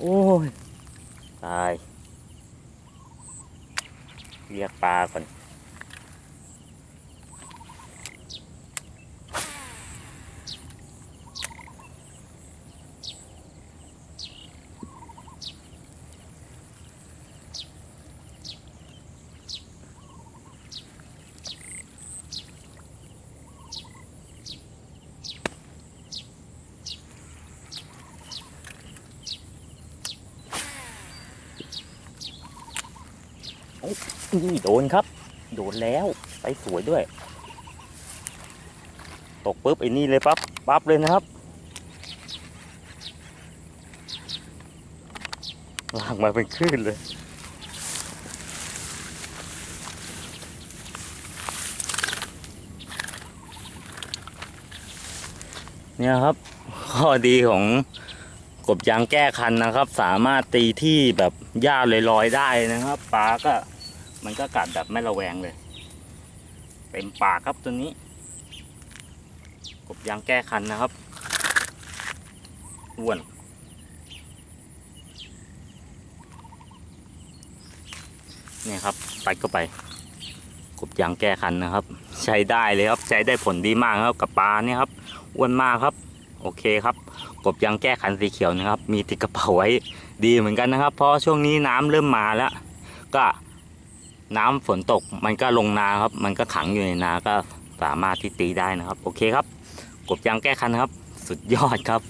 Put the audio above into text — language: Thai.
โอ้ยตาย เรียกปลาก่อ นี่โดนครับ โดนแล้วไปสวยด้วย ตกปุ๊บไอ้นี่เลยปั๊บปั๊บเลยนะครับลากมาเป็นคลื่นเลยเนี่ยครับข้อดีของ กบยางแก้คันนะครับ สามารถตีที่แบบหญ้าลอยๆได้นะครับปลาก็มันก็กัดแบบไม่ระแวงเลย เต็มปากครับตัวนี้ กบยางแก้คันนะครับอ้วนเนี่ยครับไปก็ไปกบยางแก้คันนะครับ ใช้ได้เลยครับใช้ได้ผลดีมากครับกับปลาเนี่ยครับอ้วนมากครับ โอเคครับ กบยังแก้ขันสีเขียวนะครับ มีติดกระเป๋าไว้ดีเหมือนกันนะครับ เพราะช่วงนี้น้ำเริ่มมาแล้ว ก็น้ำฝนตกมันก็ลงนาครับ มันก็ขังอยู่ในนาก็สามารถที่ตีได้นะครับ โอเคครับ กบยังแก้คันครับ สุดยอดครับ